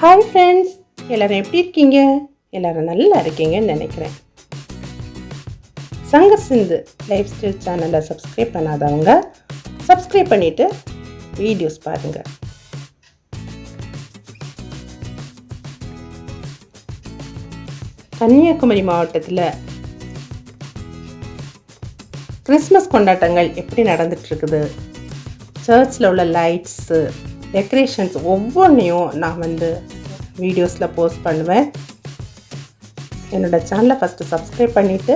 Hi friends எல்லோரும் எப்படி இருக்கீங்க? எல்லோரும் நல்லா இருக்கீங்கன்னு நினைக்கிறேன். சங்க சிந்து லைஃப் ஸ்டைல் சேனலை சப்ஸ்கிரைப் பண்ணாதவங்க சப்ஸ்கிரைப் பண்ணிவிட்டு வீடியோஸ் பாருங்கள் கன்னியாகுமரி மாவட்டத்தில் கிறிஸ்மஸ் கொண்டாட்டங்கள் எப்படி நடந்துட்டுருக்குது சர்ச்சில் உள்ள லைட்ஸு டெக்கரேஷன்ஸ் ஒவ்வொன்றையும் நான் வந்து வீடியோஸில் போஸ்ட் பண்ணுவேன். என்னோடய சேனலை ஃபஸ்ட்டு சப்ஸ்கிரைப் பண்ணிவிட்டு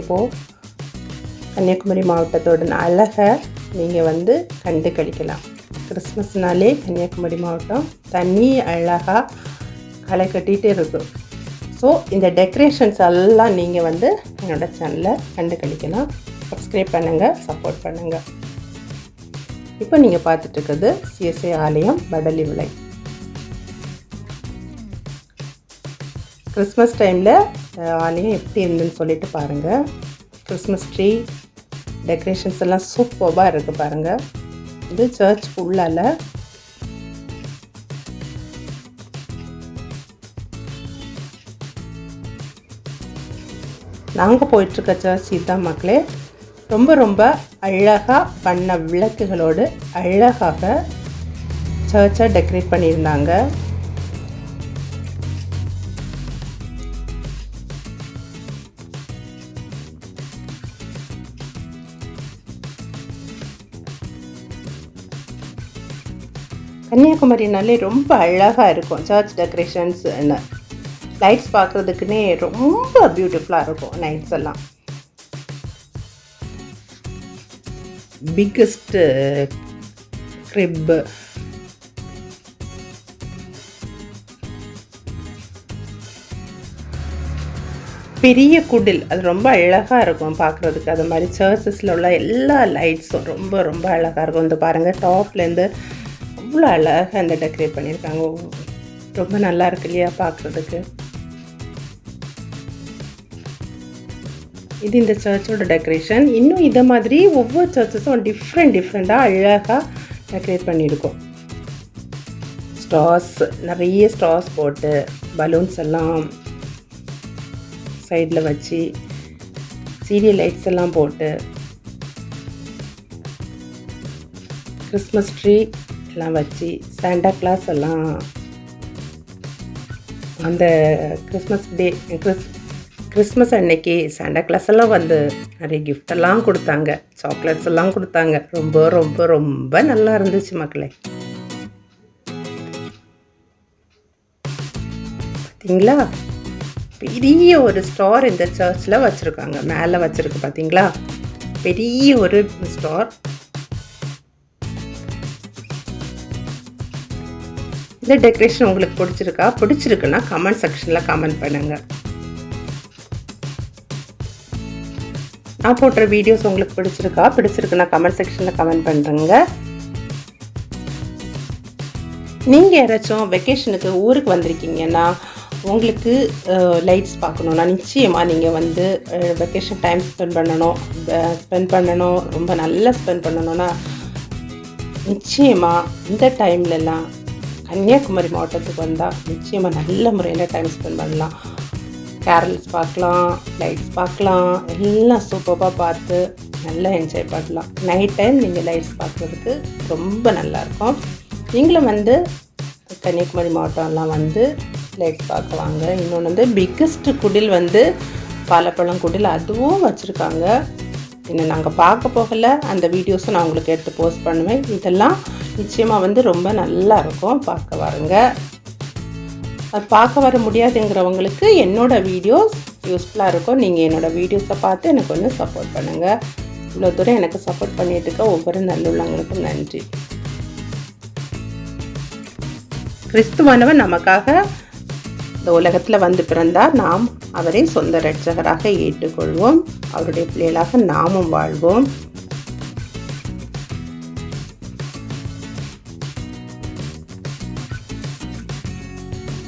இப்போது கன்னியாகுமரி மாவட்டத்தோட அழகை நீங்கள் வந்து கண்டு கழிக்கலாம் கிறிஸ்மஸ்னாலே கன்னியாகுமரி மாவட்டம் தனி அழகாக களை கட்டிகிட்டே இருக்கும். ஸோ இந்த டெக்கரேஷன்ஸ் எல்லாம் நீங்கள் வந்து என்னோடய சேனலில் கண்டு கழிக்கலாம் சப்ஸ்கிரைப் பண்ணுங்கள் சப்போர்ட் பண்ணுங்கள் இப்போ நீங்கள் பார்த்துட்ருக்கிறது சிஎஸ்ஐ ஆலயம் வடலி விலை கிறிஸ்மஸ் டைமில் ஆலயம் எப்படி இருந்துன்னு சொல்லிட்டு பாருங்கள் கிறிஸ்மஸ் ட்ரீ டெக்கரேஷன்ஸ் எல்லாம் சூப்பர்வாக இருக்குது பாருங்கள் இது சர்ச் உள்ளால். நாங்கள் போயிட்டுருக்க சர்ச் இதுதான் மக்களே. ரொம்ப ரொம்ப அழகாக பண்ண விளக்குகளோடு அழகாக சர்ச்சை டெக்கரேட் பண்ணியிருந்தாங்க. கன்னியாகுமரினாலே ரொம்ப அழகாக இருக்கும் சர்ச் டெக்கரேஷன்ஸ் லைட்ஸ் பார்க்குறதுக்குன்னே ரொம்ப பியூட்டிஃபுல்லாக இருக்கும் நைட்ஸ் எல்லாம். பிக்கஸ்ட் க்ரிப்பு uh, பெரிய குடில். அது ரொம்ப அழகாக இருக்கும் பார்க்குறதுக்கு. அது மாதிரி சர்ச்சஸில் உள்ள எல்லா லைட்ஸும் ரொம்ப ரொம்ப அழகாக இருக்கும். இந்த பாருங்கள் டாப்லேருந்து அவ்வளோ அழகாக இந்த டெக்கரேட் பண்ணியிருக்காங்க. ரொம்ப நல்லா இருக்கு இல்லையா பார்க்குறதுக்கு? இது இந்த சர்ச்சோட டெக்கரேஷன் இன்னும் இதை மாதிரி ஒவ்வொரு சர்ச்சஸும் டிஃப்ரெண்ட் டிஃப்ரெண்ட்டாக அழகாக டெக்கரேட் பண்ணியிருக்கோம். ஸ்டார்ஸ் நிறைய ஸ்டார்ஸ் போட்டு பலூன்ஸ் எல்லாம் சைடில் வச்சு சீரியல் லைட்ஸ் எல்லாம் போட்டு கிறிஸ்மஸ் ட்ரீ எல்லாம் வச்சு சாண்டா கிளாஸ் எல்லாம் அந்த கிறிஸ்மஸ் டே கிறிஸ் கிறிஸ்மஸ் அன்னைக்கு சாண்டா கிளாஸ் எல்லாம் வந்து நிறைய கிஃப்ட் எல்லாம் கொடுத்தாங்க. சாக்லேட்ஸ் எல்லாம் கொடுத்தாங்க. ரொம்ப ரொம்ப ரொம்ப நல்லா இருந்துச்சு மக்களே. பார்த்தீங்களா பெரிய ஒரு ஸ்டார் இந்த சர்ச்சில் வச்சுருக்காங்க. மேலே வச்சுருக்கு பார்த்தீங்களா பெரிய ஒரு ஸ்டார் இந்த டெக்கரேஷன் உங்களுக்கு பிடிச்சிருக்கா? பிடிச்சிருக்குன்னா கமெண்ட் செக்ஷனில் கமெண்ட் பண்ணுங்கள் நான் போடுற வீடியோஸ் உங்களுக்கு பிடிச்சிருக்கா? பிடிச்சிருக்குன்னா கமெண்ட் செக்ஷனில் கமெண்ட் பண்ணுறேங்க நீங்கள் யாராச்சும் வெக்கேஷனுக்கு ஊருக்கு வந்திருக்கீங்கன்னா உங்களுக்கு லைட்ஸ் பார்க்கணுன்னா நிச்சயமாக நீங்கள் வந்து வெக்கேஷன் டைம் ஸ்பெண்ட் பண்ணணும். ஸ்பெண்ட் பண்ணணும். ரொம்ப நல்லா ஸ்பெண்ட் பண்ணணும்னா நிச்சயமாக இந்த டைம்லலாம் கன்னியாகுமரி மாவட்டத்துக்கு வந்தால் நிச்சயமாக நல்ல முறையில் டைம் ஸ்பெண்ட் பண்ணலாம். கேரல்ஸ் பார்க்கலாம் லைட்ஸ் பார்க்கலாம் எல்லாம் சூப்பராக பார்த்து நல்லா என்ஜாய் பண்ணலாம். நைட் டைம் நீங்கள் லைட்ஸ் பார்க்குறதுக்கு ரொம்ப நல்லாயிருக்கும் நீங்களும் வந்து கன்னியாகுமரி மாவட்டம்லாம் வந்து லைட்ஸ் பார்க்க வாங்க. இன்னொன்று வந்து பிக்கஸ்ட் குடில் வந்து பாலப்பழம் குடில் அதுவும் வச்சுருக்காங்க. இன்னும் நாங்கள் பார்க்க போகல. அந்த வீடியோஸும் நான் உங்களுக்கு எடுத்து போஸ்ட் பண்ணுவேன். இதெல்லாம் நிச்சயமாக வந்து ரொம்ப நல்லா இருக்கும். பார்க்க வாருங்க. அது பார்க்க வர முடியாதுங்கிறவங்களுக்கு என்னோடய வீடியோஸ் யூஸ்ஃபுல்லாக இருக்கும். நீங்கள் என்னோடய வீடியோஸை பார்த்து எனக்கு வந்து சப்போர்ட் பண்ணுங்கள் இவ்வளோ தூரம் எனக்கு சப்போர்ட் பண்ணிட்டு இருக்க ஒவ்வொரு நல்லுள்ளவங்களுக்கும் நன்றி. கிறிஸ்துவானவர் நமக்காக இந்த உலகத்தில் வந்து பிறந்தார். நாம் அவரை சொந்த ரட்சகராக ஏற்றுக்கொள்வோம். அவருடைய பிள்ளைகளாக நாமும் வாழ்வோம்.